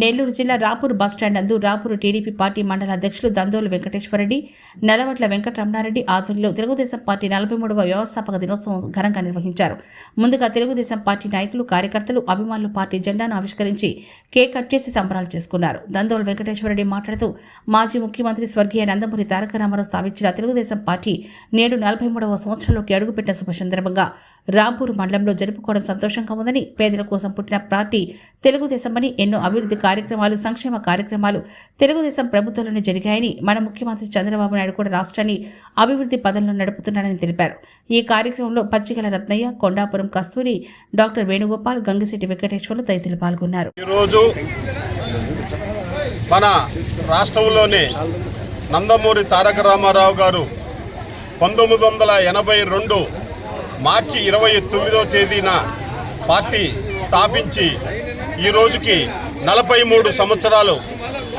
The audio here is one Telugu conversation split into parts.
నెల్లూరు జిల్లా రాపూర్ బస్టాండ్ నందు రాపూరు టీడీపీ పార్టీ మండల అధ్యక్షులు దందోలు వెంకటేశ్వరరెడ్డి నలవట్ల వెంకటరమణారెడ్డి ఆధ్వర్యంలో తెలుగుదేశం పార్టీ నలభై మూడవ వ్యవస్థాపక దినోత్సవం ఘనంగా నిర్వహించారు. ముందుగా తెలుగుదేశం పార్టీ నాయకులు కార్యకర్తలు అభిమానులు పార్టీ జెండాను ఆవిష్కరించి కేక్ కట్ చేసి సంబరాలు చేసుకున్నారు. దందోలు వెంకటేశ్వరరెడ్డి మాట్లాడుతూ మాజీ ముఖ్యమంత్రి స్వర్గీయ నందమూరి తారక రామారావు స్థాపించిన తెలుగుదేశం పార్టీ నేడు నలభై మూడవ సంవత్సరంలోకి అడుగుపెట్టిన శుభ సందర్భంగా రాపూర్ మండలంలో జరుపుకోవడం సంతోషంగా ఉందని పేదల కోసం పుట్టిన పార్టీ తెలుగుదేశమని ఎన్నో అభివృద్ధి కార్యక్రమాలు సంక్షేమ కార్యక్రమాలు తెలుగుదేశం ప్రభుత్వంలోనే జరిగాయని మన ముఖ్యమంత్రి చంద్రబాబు నాయుడు కూడా రాష్ట్రాన్ని అభివృద్ధి పదంలో నడుపుతున్నాడని తెలిపారు. ఈ కార్యక్రమంలో పచ్చికల రత్నయ్య కొండాపురం కస్తూరి డాక్టర్ వేణుగోపాల్ గంగిశెట్టి వెంకటేశ్వర్లు తదితరులు పాల్గొన్నారు. మన రాష్ట్రంలోనే నందమూరి తారక రామారావు గారు పంతొమ్మిది వందల ఎనభై రెండు మార్చి ఇరవై తొమ్మిదో తేదీన పార్టీ స్థాపించి ఈ రోజుకి నలభై మూడు సంవత్సరాలు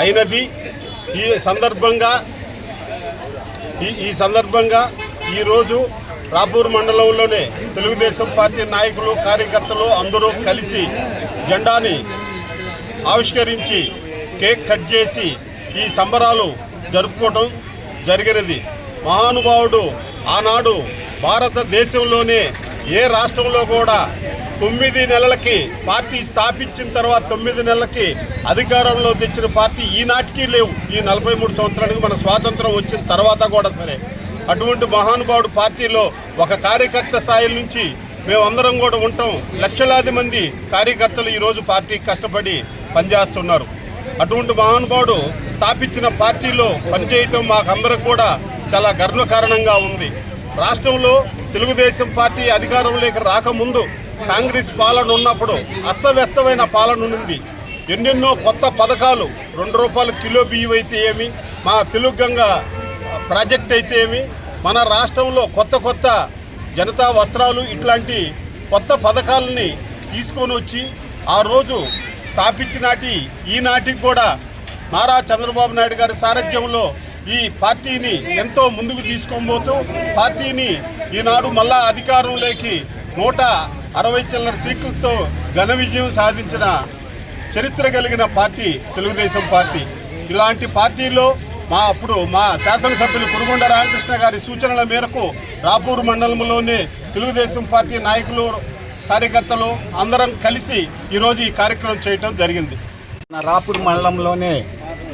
అయినది. ఈ సందర్భంగా ఈ ఈ సందర్భంగా ఈరోజు రాపూర్ మండలంలోనే తెలుగుదేశం పార్టీ నాయకులు కార్యకర్తలు అందరూ కలిసి జెండాని ఆవిష్కరించి కేక్ కట్ చేసి ఈ సంబరాలు జరుపుకోవటం జరిగినది. మహానుభావుడు ఆనాడు భారతదేశంలోనే ఏ రాష్ట్రంలో కూడా తొమ్మిది నెలలకి పార్టీ స్థాపించిన తర్వాత తొమ్మిది నెలలకి అధికారంలో తెచ్చిన పార్టీ ఈనాటికి లేవు. ఈ నలభై మూడు సంవత్సరానికి మన స్వాతంత్రం వచ్చిన తర్వాత కూడా సరే. అటువంటి మహానుభావుడు పార్టీలో ఒక కార్యకర్త స్థాయి నుంచి మేమందరం కూడా ఉంటాం. లక్షలాది మంది కార్యకర్తలు ఈరోజు పార్టీ కష్టపడి పనిచేస్తున్నారు. అటువంటి మహానుభావుడు స్థాపించిన పార్టీలో పనిచేయటం మాకందరికి కూడా చాలా గర్వకారణంగా ఉంది. రాష్ట్రంలో తెలుగుదేశం పార్టీ అధికారంలోకి రాకముందు కాంగ్రెస్ పాలన ఉన్నప్పుడు అస్తవ్యస్తమైన పాలన ఉంది ఎన్నెన్నో కొత్త పథకాలు రెండు రూపాయలు కిలో బియ్యం అయితే ఏమి మా తెలుగు ప్రాజెక్ట్ అయితే ఏమి మన రాష్ట్రంలో కొత్త కొత్త జనతా వస్త్రాలు ఇట్లాంటి కొత్త పథకాలని తీసుకొని వచ్చి ఆ రోజు స్థాపించినాటి ఈనాటికి కూడా నారా చంద్రబాబు నాయుడు గారి సారథ్యంలో ఈ పార్టీని ఎంతో ముందుకు తీసుకొని పార్టీని ఈనాడు మళ్ళా అధికారంలోకి నూట అరవై చిల్లర సీట్లతో ఘన విజయం సాధించిన చరిత్ర కలిగిన పార్టీ తెలుగుదేశం పార్టీ. ఇలాంటి పార్టీలో మా అప్పుడు మా శాసనసభ్యులు కురుగొండ రామకృష్ణ గారి సూచనల మేరకు రాపూర్ మండలంలోనే తెలుగుదేశం పార్టీ నాయకులు కార్యకర్తలు అందరం కలిసి ఈరోజు ఈ కార్యక్రమం చేయటం జరిగింది. మన రాపూర్ మండలంలోనే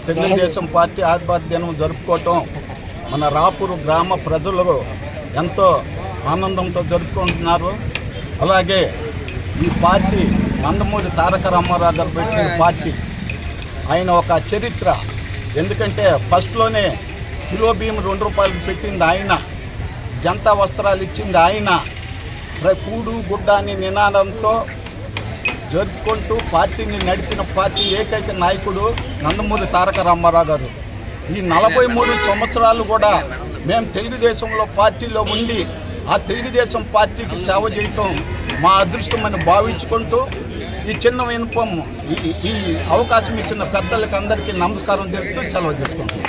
తెలుగుదేశం పార్టీ ఆదివార జరుపుకోవటం మన రాపూర్ గ్రామ ప్రజలు ఎంతో ఆనందంతో జరుపుకుంటున్నారు. అలాగే ఈ పార్టీ నందమూరి తారక రామారావు గారు పెట్టిన పార్టీ. ఆయన ఒక చరిత్ర. ఎందుకంటే ఫస్ట్లోనే కిలో బియ్యం రెండు రూపాయలు పెట్టింది ఆయన. జనతా వస్త్రాలు ఇచ్చింది ఆయన. కూడు గుడ్డ అని నినాదంతో జరుపుకుంటూ పార్టీని నడిపిన పార్టీ ఏకైక నాయకుడు నందమూరి తారక రామారావు గారు. ఈ నలభై మూడు సంవత్సరాలు కూడా మేము తెలుగుదేశంలో పార్టీలో ఉండి ఆ తెలుగుదేశం పార్టీకి సేవ చేయటం మా అదృష్టమని భావించుకుంటూ ఈ చిన్న వినపం ఈ అవకాశం ఇచ్చిన పెద్దలకి అందరికీ నమస్కారం తెలుపుతూ సెలవు తీసుకుంటాం